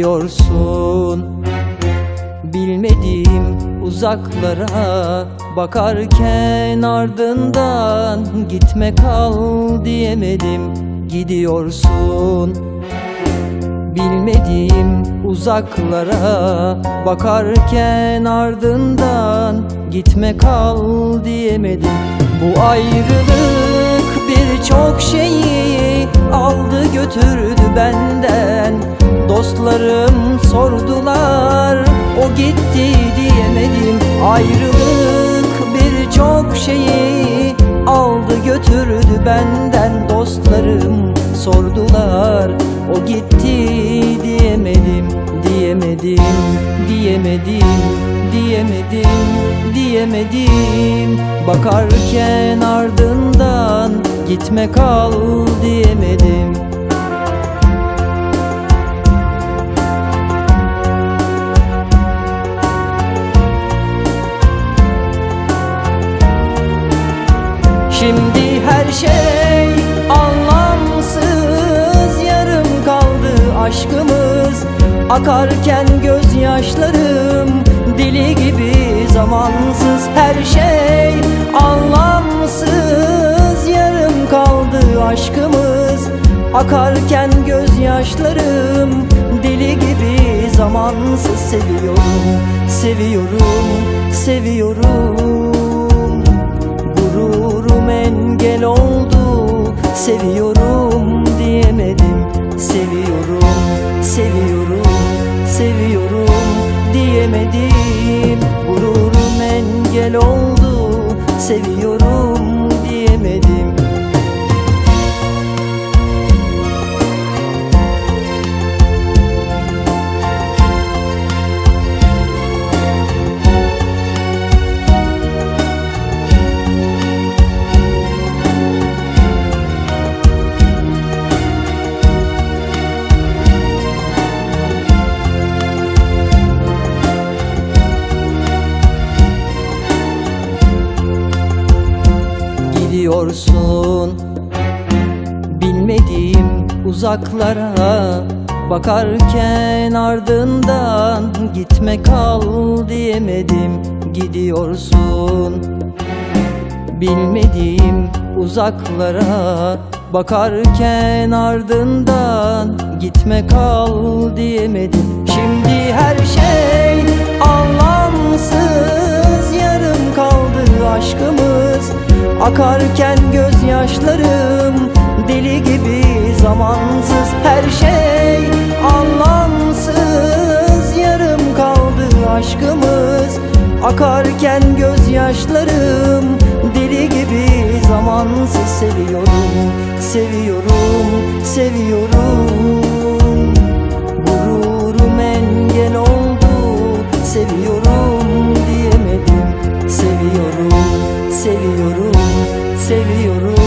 Gidiyorsun Bilmediğim uzaklara Bakarken ardından Gitme kal diyemedim. Gidiyorsun. Bilmediğim uzaklara Bakarken ardından Gitme kal diyemedim. Bu ayrılık birçok şeyi Aldı götürdü benden Dostlarım sordular O gitti diyemedim. Ayrılık birçok şeyi Aldı götürdü benden. Dostlarım sordular O gitti diyemedim. Diyemedim, diyemedim, diyemedim, diyemedim. Bakarken ardından gitme kal diyemedim Şimdi her şey anlamsız. Yarım kaldı aşkımız. Akarken gözyaşlarım Deli gibi zamansız. Her şey anlamsız. Yarım kaldı aşkımız. Akarken gözyaşlarım Deli gibi zamansız. Seviyorum, seviyorum, seviyorum engel oldu. Seviyorum diyemedim. Seviyorum, seviyorum, seviyorum diyemedim. Gururum engel oldu. Seviyorum diyemedim Gidiyorsun Bilmediğim uzaklara Bakarken ardından Gitme kal diyemedim Gidiyorsun. Bilmediğim uzaklara Bakarken ardından Gitme kal diyemedim. Şimdi her şey anlamsız Yarım kaldı aşkımız Akarken gözyaşlarım Deli gibi zamansız Her şey. Anlamsız Yarım kaldı aşkımız. Akarken gözyaşlarım Deli gibi zamansız. Seviyorum, seviyorum, seviyorum seviyorum.